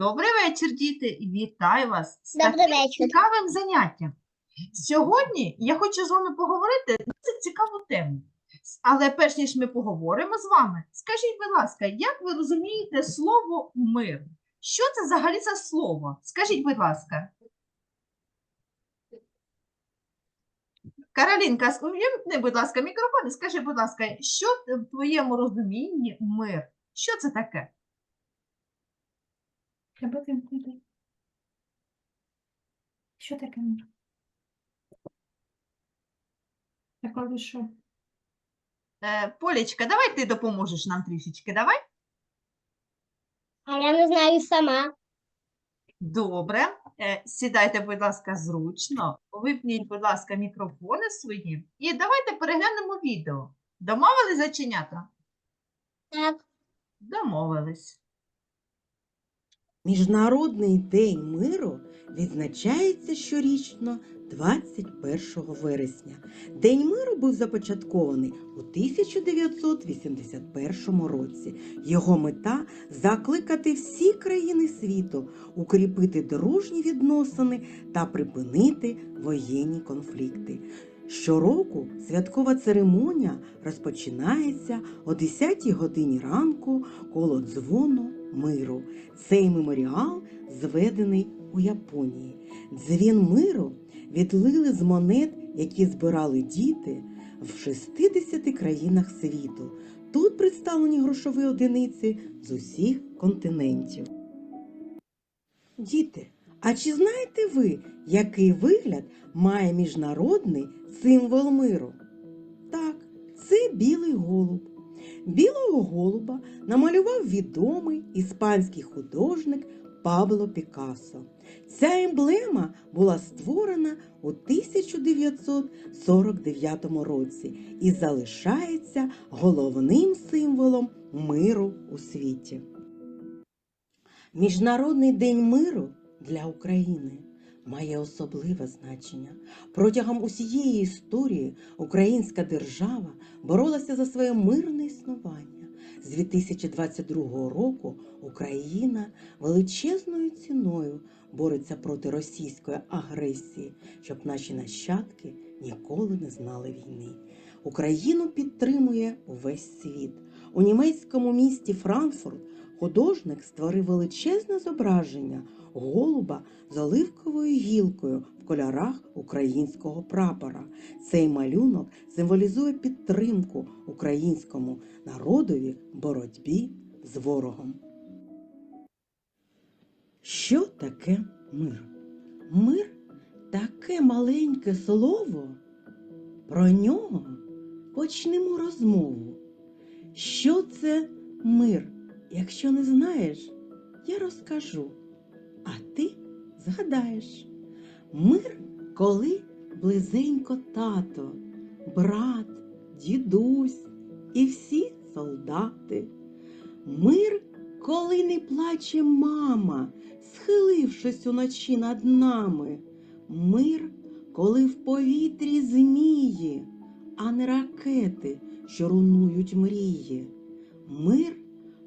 Добрий вечір, діти! Вітаю вас з Добрий таким вечір. цікавим заняттям. Сьогодні я хочу з вами поговорити на досить цікаву тему. Але перш ніж ми поговоримо з вами, скажіть, будь ласка, як ви розумієте слово мир? Що це взагалі за слово? Скажіть, будь ласка. Каролінка, увімкни, будь ласка, мікрофон і скажи, будь ласка, що в твоєму розумінні мир? Що це таке? Треба вимкнути. Що таке мир? Так, але що? Е, Полічка, давай ти допоможеш нам трішечки, давай? А я не знаю сама. Добре. Е, Сідайте, будь ласка, зручно. Випніть, будь ласка, мікрофони свої. І давайте переглянемо відео. Домовились заченята? Так. Домовились. Міжнародний день миру відзначається щорічно 21 вересня. День миру був започаткований у 1981 році. Його мета закликати всі країни світу, укріпити дружні відносини та припинити воєнні конфлікти. Щороку святкова церемонія розпочинається о 10 годині ранку коло дзвону миру. Цей меморіал зведений у Японії. Дзвін миру відлили з монет, які збирали діти в 60 країнах світу. Тут представлені грошові одиниці з усіх континентів. Діти, а чи знаєте ви, який вигляд має міжнародний символ миру? Так, це білий голуб. Білого голуба намалював відомий іспанський художник Пабло Пікассо. Ця емблема була створена у 1949 році і залишається головним символом миру у світі. Міжнародний день миру для України має особливе значення. Протягом усієї історії українська держава боролася за своє мирне існування. З 2022 року Україна величезною ціною бореться проти російської агресії, щоб наші нащадки ніколи не знали війни. Україну підтримує увесь світ. У німецькому місті Франкфурт художник створив величезне зображення голуба з оливковою гілкою в кольорах українського прапора. Цей малюнок символізує підтримку українському народові боротьбі з ворогом. Що таке мир? Мир таке маленьке слово. Про нього почнемо розмову. Що це мир? Якщо не знаєш, я розкажу, а ти згадаєш. Мир, коли близенько тато, брат, дідусь і всі солдати. Мир, коли не плаче мама, схилившись уночі над нами. Мир, коли в повітрі змії, а не ракети, що руйнують мрії. Мир,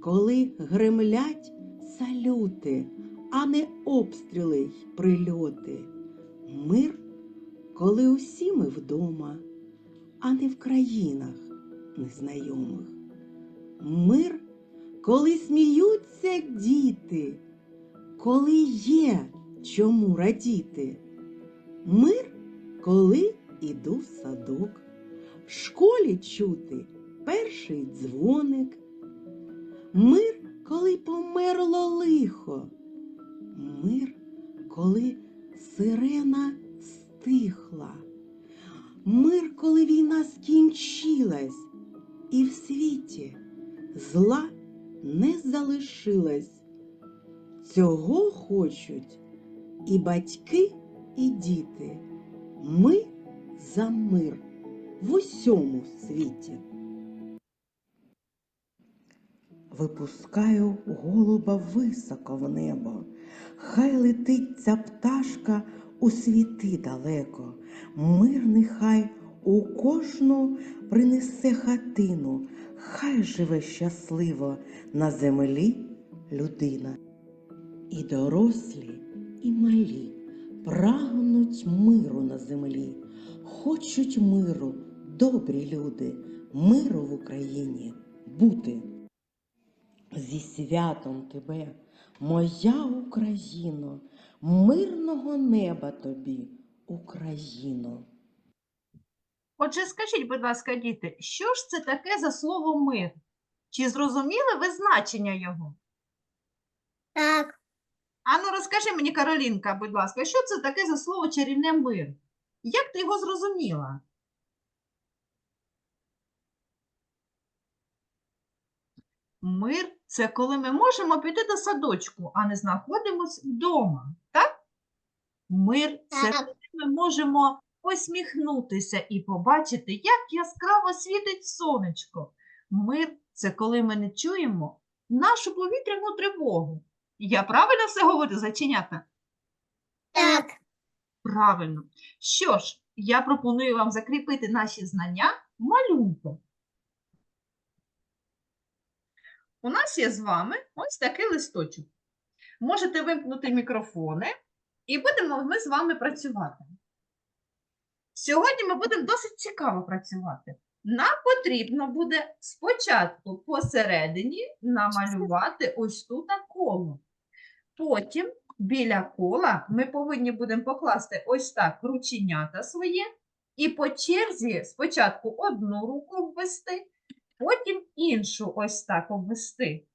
коли гремлять салюти, а не обстріли й прильоти. Мир, коли усі ми вдома, а не в країнах незнайомих. Мир, коли сміються діти, коли є чому радіти. Мир, коли іду в садок, в школі чути перший дзвоник. Мир, коли померло лихо. Мир, коли сирена стихла. Мир, коли війна скінчилась, і в світі зла не залишилось. Цього хочуть і батьки, і діти. Ми за мир в усьому світі. Випускаю голуба високо в небо, хай летить ця пташка у світи далеко. Мир нехай у кожну принесе хатину, хай живе щасливо на землі людина. І дорослі, і малі прагнуть миру на землі, хочуть миру, добрі люди, миру в Україні бути. Зі святом тебе, моя Україно, мирного неба тобі, Україно. Отже, скажіть, будь ласка, діти, що ж це таке за слово мир? Чи зрозуміли ви значення його? Так. Ану, розкажи мені, Каролінка, будь ласка, що це таке за слово чарівне мир? Як ти його зрозуміла? Мир це коли ми можемо піти до садочку, а не знаходимось вдома. Так? Мир це коли ми можемо посміхнутися і побачити, як яскраво світить сонечко. Мир це коли ми не чуємо нашу повітряну тривогу. Я правильно все говорю, заченята? Так. Правильно. Що ж, я пропоную вам закріпити наші знання малюнком. У нас є з вами ось такий листочок. Можете вимкнути мікрофони, і будемо ми з вами працювати. Сьогодні ми будемо досить цікаво працювати. Нам потрібно буде спочатку посередині намалювати ось тут коло. Потім біля кола ми повинні будемо покласти ось так рученята своє, і по черзі спочатку одну руку обвести, потім іншу ось так обвести.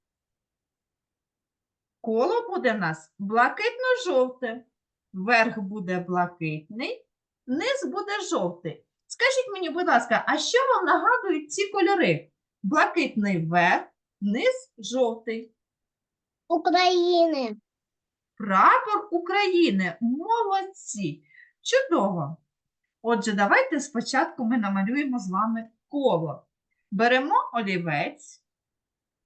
Коло буде в нас блакитно-жовте. Верх буде блакитний, низ буде жовтий. Скажіть мені, будь ласка, а що вам нагадують ці кольори? Блакитний верх, низ жовтий. України. Прапор України. Молодці. Чудово. Отже, давайте спочатку ми намалюємо з вами коло. Беремо олівець,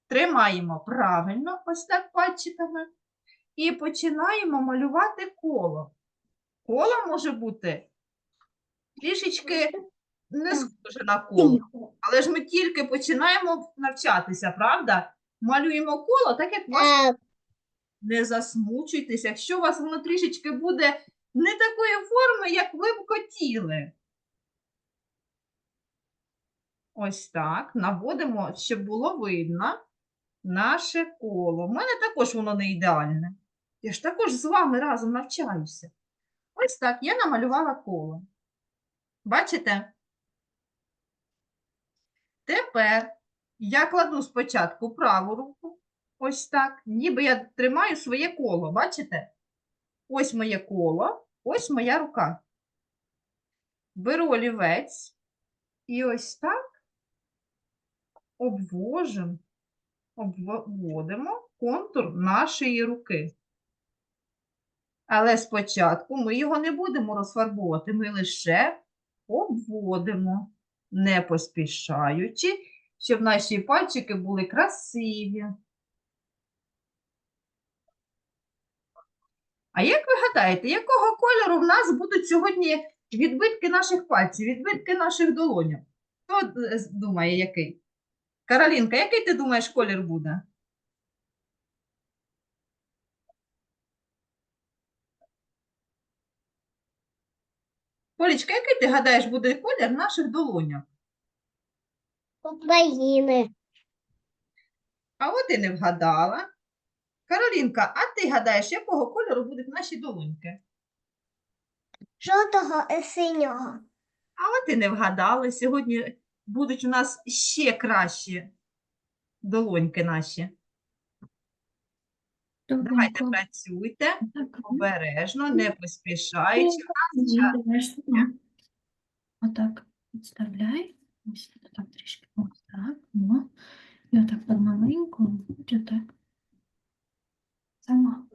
тримаємо правильно, ось так пальчиками, і починаємо малювати коло. Коло може бути трішечки не схоже на коло, але ж ми тільки починаємо навчатися, правда? Малюємо коло, так як ваше не засмучуйтесь, якщо у вас воно трішечки буде не такої форми, як ви б хотіли. Ось так, наводимо, щоб було видно наше коло. У мене також воно не ідеальне. Я ж також з вами разом навчаюся. Ось так, я намалювала коло. Бачите? Тепер я кладу спочатку праву руку, ось так, ніби я тримаю своє коло, бачите? Ось моє коло, ось моя рука. Беру олівець і ось так обвожимо, обводимо контур нашої руки. Але спочатку ми його не будемо розфарбовувати, ми лише обводимо, не поспішаючи, щоб наші пальчики були красиві. А як ви гадаєте, якого кольору в нас будуть сьогодні відбитки наших пальців, відбитки наших долонів? Хто думає, який? Каролінка, який ти думаєш колір буде? Полічка, який ти гадаєш буде колір наших долонів? України. А от і не вгадала. Каролінка, а ти гадаєш, якого кольору будуть наші долоньки? Жовтого і синього. А от і не вгадали. Сьогодні будуть у нас ще кращі долоньки наші. Давайте працюйте обережно, не поспішаючи. Отак підставляй. Ось так трішки. Ось так. Ну. І отак помаленьку. І отак. Сама.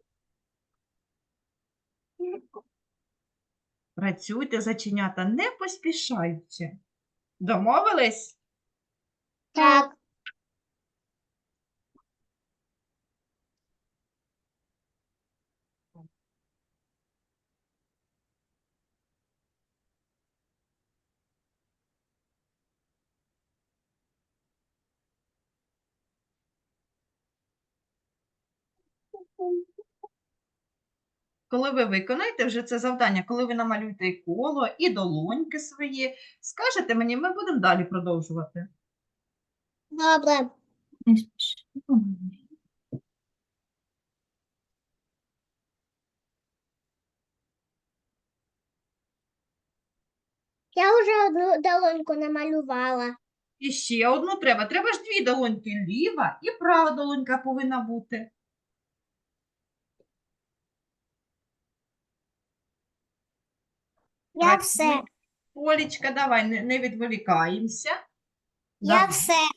Працюйте, заченята, не поспішаючи. Домовились? Так. Коли ви виконаєте вже це завдання, коли ви намалюєте і коло, і долоньки свої, скажете мені, ми будемо далі продовжувати. Добре. Я вже одну долоньку намалювала. І ще одну треба. Треба ж дві долоньки ліва і права долонька повинна бути. Я Так, все. Олічка, давай, не, не відволікаємося. Я Давай. все.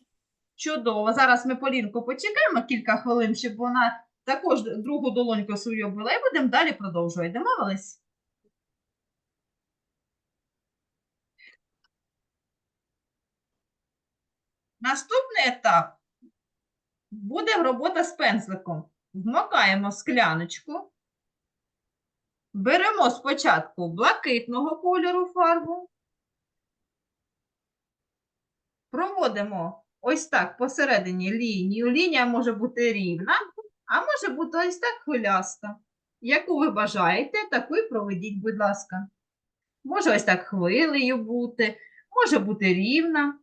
Чудово. Зараз ми Полінку почекаємо кілька хвилин, щоб вона також другу долоньку свою обвела і будемо далі продовжувати. Домовились? Наступний етап буде робота з пензликом. Вмикаємо скляночку. Беремо спочатку блакитного кольору фарбу. Проводимо ось так посередині лінію. Лінія може бути рівна, а може бути ось так хвиляста. Яку ви бажаєте, таку і проведіть, будь ласка. Може ось так хвилею бути, може бути рівна.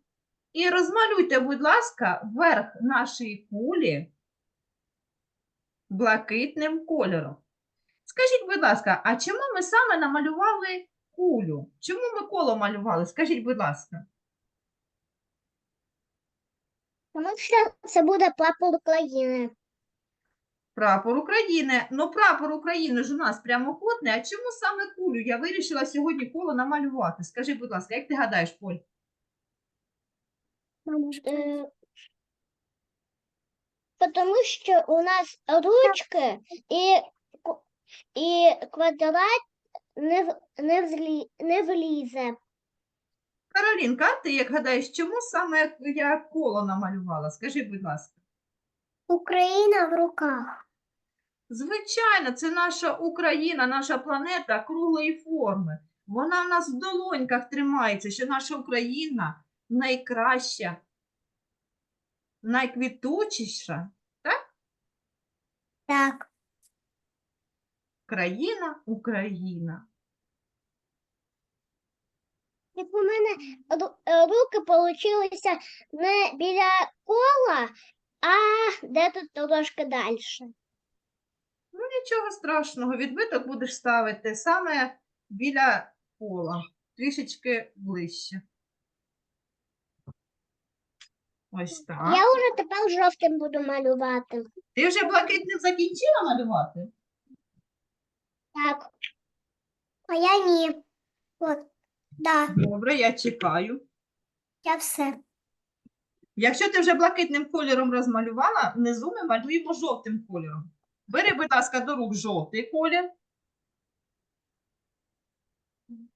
І розмалюйте, будь ласка, верх нашої кулі блакитним кольором. Скажіть, будь ласка, а чому ми саме намалювали кулю? Чому ми коло малювали? Скажіть, будь ласка. Тому що це буде прапор України. Прапор України. Ну, прапор України ж у нас прямокутний. А чому саме кулю? Я вирішила сьогодні коло намалювати. Скажи, будь ласка, як ти гадаєш, Поль? Е, Тому що у нас ручки і, і квадрат не, не, взлі, не влізе. Каролінка, а ти як гадаєш, чому саме я коло намалювала? Скажи, будь ласка. Україна в руках. Звичайно, це наша Україна, наша планета круглої форми. Вона в нас в долоньках тримається, що наша Україна найкраща, найквітучіша так? Так. Країна Україна. Як у мене руки получилися не біля кола, а де тут трошки далі. Ну, нічого страшного, відбиток будеш ставити саме біля пола, трішечки ближче. Ось так. Я вже тепер жовтим буду малювати. Ти вже блакитним закінчила малювати? Так. А я ні. От, да, Добре, я чекаю. я все. Якщо ти вже блакитним кольором розмалювала, внизу ми малюємо жовтим кольором. Бери, будь ласка, до рук жовтий колір.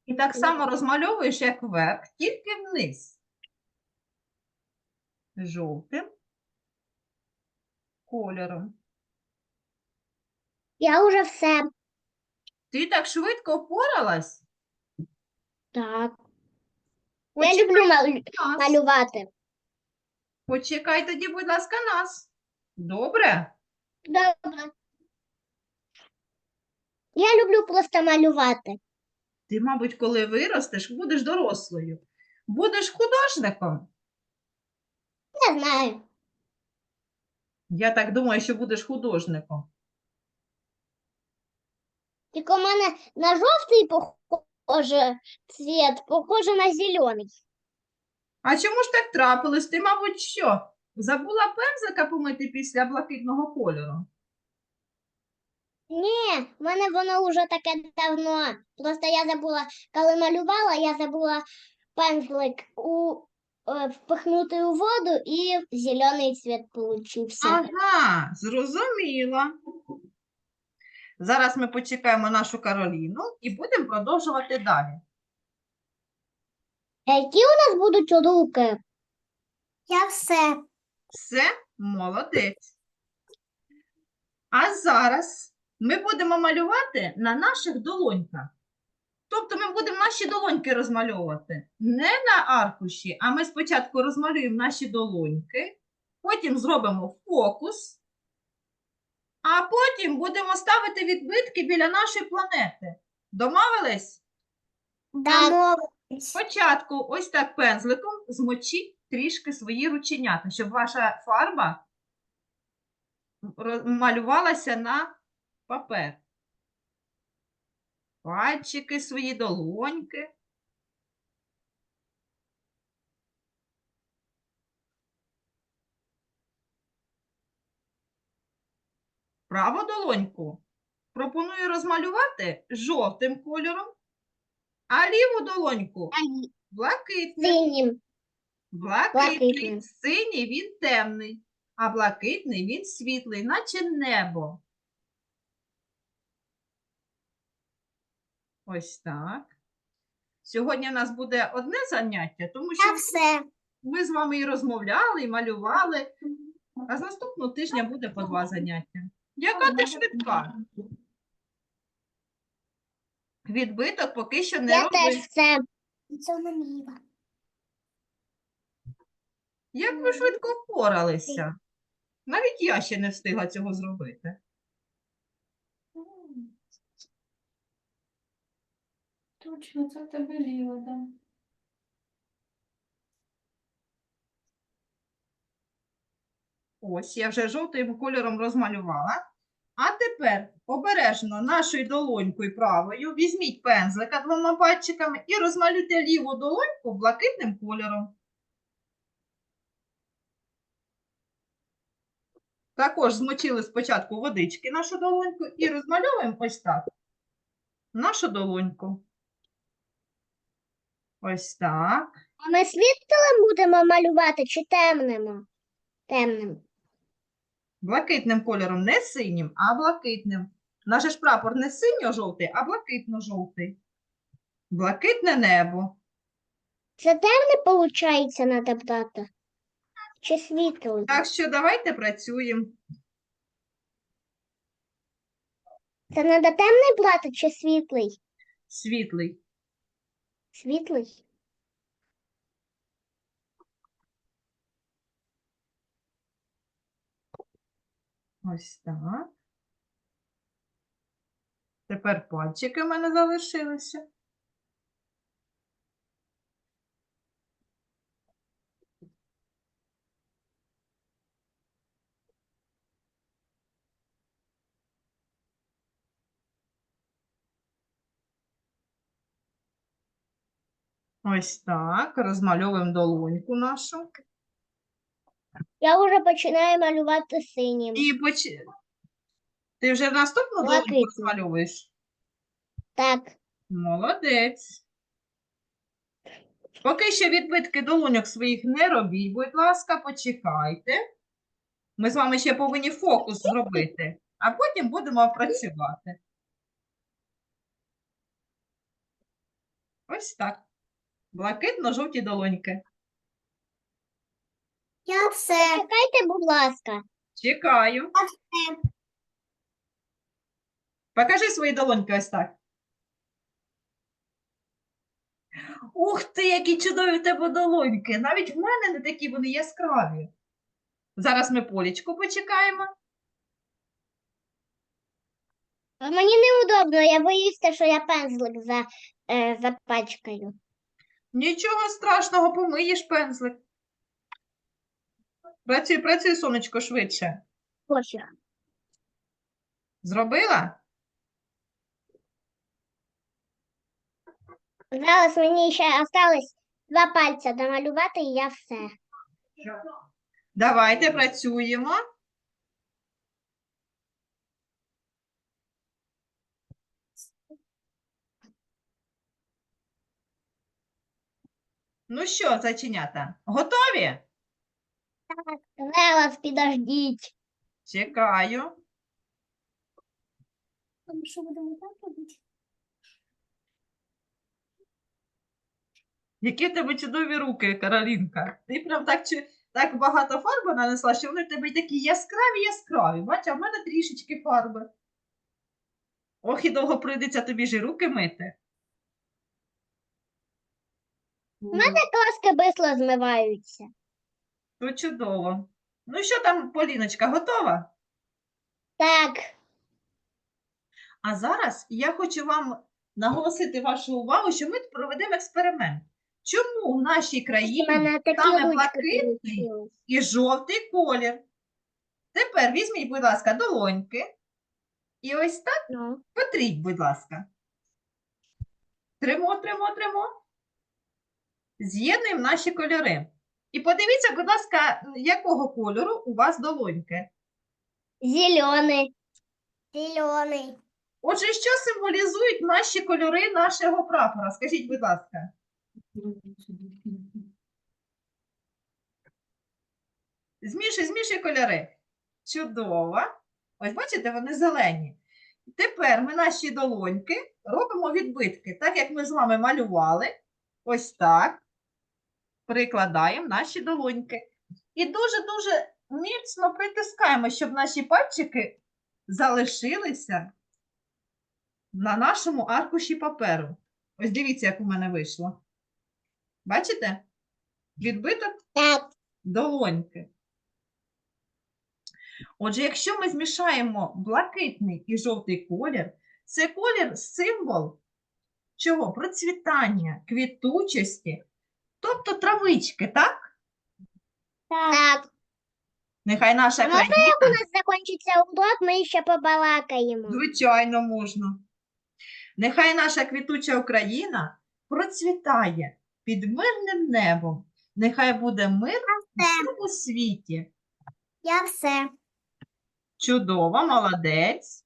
І так само розмальовуєш, як вверх, тільки вниз. Жовтим кольором. Я вже все. Ти так швидко впоралась? Так. Я люблю нас. малювати. Почекай тоді, будь ласка, нас. Добре? Добре. Я люблю просто малювати. Ти, мабуть, коли виростеш, будеш дорослою. Будеш художником. Я знаю. Я так думаю, що будеш художником. Тільки у мене на жовтий похоже цвіт, похоже на зелений. А чому ж так трапилось? Ти, мабуть, що? Забула пензлика помити після блакитного кольору? Ні, в мене воно вже таке давно. Просто я забула, коли малювала, я забула пензлик у, е, впихнути у воду і зелений цвіт получився. Ага, зрозуміла. Зараз ми почекаємо нашу Кароліну і будемо продовжувати далі. А Які у нас будуть руки? Я все. Все, молодець. А зараз ми будемо малювати на наших долоньках. Тобто ми будемо наші долоньки розмальовувати не на аркуші, а ми спочатку розмалюємо наші долоньки, потім зробимо фокус, а потім будемо ставити відбитки біля нашої планети. Домовились? Домовились. Спочатку ось так пензликом змочіть трішки свої рученята, щоб ваша фарба малювалася на папер. Пальчики свої, долоньки. Праву долоньку пропоную розмалювати жовтим кольором, а ліву долоньку блакитним. Синім. Блакитний, Блакитним. синій він темний, а блакитний він світлий, наче небо. Ось так. Сьогодні у нас буде одне заняття, тому що все. ми з вами і розмовляли, і малювали, а з наступного тижня буде по два заняття. Яка ти швидка? Відбиток поки що не Я роби. теж все. Це. Як ви швидко впоралися? Навіть я ще не встигла цього зробити. Точно, це в тебе ліво, да. Ось, я вже жовтим кольором розмалювала. А тепер обережно нашою долонькою правою візьміть пензлика двома пальчиками і розмалюйте ліву долоньку блакитним кольором. Також змочили спочатку водички нашу долоньку і розмальовуємо ось так. Нашу долоньку. Ось так. А ми світлим будемо малювати чи темним? Темним. Блакитним кольором, не синім, а блакитним. Наш ж прапор не синьо-жовтий, а блакитно-жовтий. Блакитне небо. Це темне, виходить, надо брати? Чи світлий? Так що давайте працюємо. Це надо темний брати чи світлий? Світлий. Світлий. Ось так. Тепер пальчики в мене залишилися. Ось так. Розмальовуємо долоньку нашу. Я вже починаю малювати синім. І поч... Ти вже наступну Блакитну. розмальовуєш? Так. Молодець. Поки що відбитки долоньок своїх не робіть, будь ласка, почекайте. Ми з вами ще повинні фокус зробити, а потім будемо працювати. Ось так. Блакитно-жовті долоньки. Я все. Чекайте, будь ласка. Чекаю. Покажи свої долоньки ось так. Ух ти, які чудові в тебе долоньки. Навіть в мене не такі вони яскраві. Зараз ми полічку почекаємо. Мені неудобно, я боюся, що я пензлик за, е, запачкаю. Нічого страшного, помиєш пензлик. Працюй, працюй, сонечко, швидше. Пофіг. Зробила? Зараз мені ще осталось два пальця домалювати, і я все. Давайте працюємо. Ну що, зайченята, готові? Зараз підождіть. Чекаю. Що будемо так робити? Які в тебе чудові руки, Каролінка. Ти прям так, чи- так багато фарби нанесла, що вони в тебе й такі яскраві, яскраві. Бач, а в мене трішечки фарби. Ох, і довго прийдеться тобі ж і руки мити. У мене краски бисло змиваються. То чудово. Ну що там, Поліночка, готова? Так, А зараз я хочу вам наголосити вашу увагу, що ми проведемо експеримент. Чому в нашій країні саме блакитний і жовтий колір? Тепер візьміть, будь ласка, долоньки. І ось так Ну, потріть, будь ласка. Тримо, тримо, тримо. З'єднуємо наші кольори. І подивіться, будь ласка, якого кольору у вас долоньки. зелений. Зелений. Отже, що символізують наші кольори нашого прапора? Скажіть, будь ласка. Змішуй, змішуй кольори. Чудово. Ось бачите, вони зелені. Тепер ми наші долоньки робимо відбитки, так як ми з вами малювали. Ось так. Прикладаємо наші долоньки. І дуже-дуже міцно притискаємо, щоб наші пальчики залишилися на нашому аркуші паперу. Ось дивіться, як у мене вийшло. Бачите? Відбиток долоньки. Отже, якщо ми змішаємо блакитний і жовтий колір, це колір символ чого? Процвітання, квітучості, тобто травички, так? Так. Нехай наша А можна країна, У нас закінчиться урок, ми ще побалакаємо. звичайно, можна. Нехай наша квітуча Україна процвітає під мирним небом. Нехай буде мир у всьому світі. Я все. Чудово, молодець.